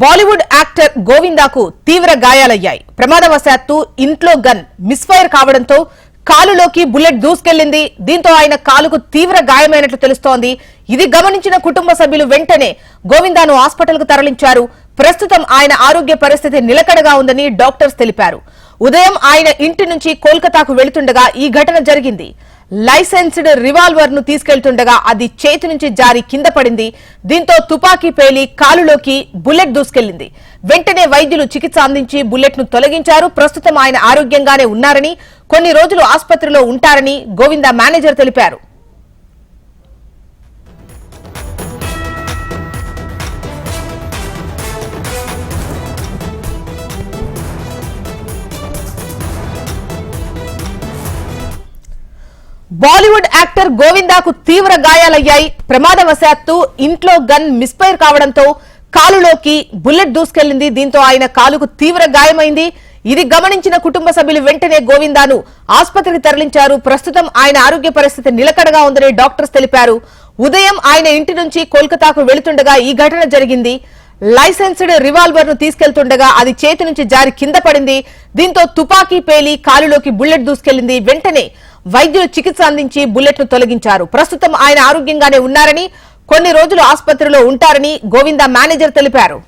Bollywood actor గోవిందాకు తీవ్ర గాయాలయ్యాయి. ప్రమాదవశాత్తు ఇంట్లో గన్ మిస్ఫైర్ కావడంతో కాలులోకి బుల్లెట్ దూసుకెళ్ళింది దీంతో ఆయన కాలుకు తీవ్ర గాయమైనట్లు తెలుస్తోంది. ఇది గమనించిన కుటుంబ సభ్యులు వెంటనే గోవిందాను హాస్పిటల్కు తరలించారు. ప్రస్తుతం ఆయన ఆరోగ్య పరిస్థితి నిలకడగా ఉందని డాక్టర్స్ తెలిపారు. ఉదయం ఆయన ఇంటి నుంచి కోల్కతాకు వెళుతుండగా ఈ ఘటన జరిగింది. లైసెన్స్డ్ రివాల్వర్ను తీసుకెళ్తుండగా అది చేతి నుంచి జారి కింద పడింది. దీంతో తుపాకీ పేలి కాలులోకి బుల్లెట్ దూసుకెళ్ళింది వెంటనే వైద్యులు చికిత్స అందించి బుల్లెట్ను తొలగించారు. ప్రస్తుతం ఆయన ఆరోగ్యంగానే ఉన్నారని కొన్ని రోజులు ఆసుపత్రిలో ఉంటారని గోవిందా మేనేజర్ తెలిపారు. బాలీవుడ్ యాక్టర్ గోవిందాకు తీవ్ర గాయాలయ్యాయి. ప్రమాదవశాత్తు ఇంట్లో గన్ మిస్ఫైర్ కావడంతో కాలులోకి బుల్లెట్ దూసుకెళ్ళింది దీంతో ఆయన కాలుకు తీవ్ర గాయమైంది. ఇది గమనించిన కుటుంబ సభ్యులు వెంటనే గోవిందాను ఆసుపత్రికి తరలించారు. ప్రస్తుతం ఆయన ఆరోగ్య పరిస్థితి నిలకడగా ఉందని డాక్టర్స్ తెలిపారు. ఉదయం ఆయన ఇంటి నుంచి కోల్కతాకు వెళుతుండగా ఈ ఘటన జరిగింది. లైసెన్స్డ్ రివాల్వర్ను తీసుకెళ్తుండగా అది చేతి నుంచి జారి కింద పడింది. దీంతో తుపాకీ పేలి కాలులోకి బుల్లెట్ దూసుకెళ్ళింది వెంటనే వైద్యులు చికిత్స అందించి బుల్లెట్ను తొలగించారు. ప్రస్తుతం ఆయన ఆరోగ్యంగానే ఉన్నారని కొన్ని రోజులు ఆసుపత్రిలో ఉంటారని గోవిందా మేనేజర్ తెలిపారు.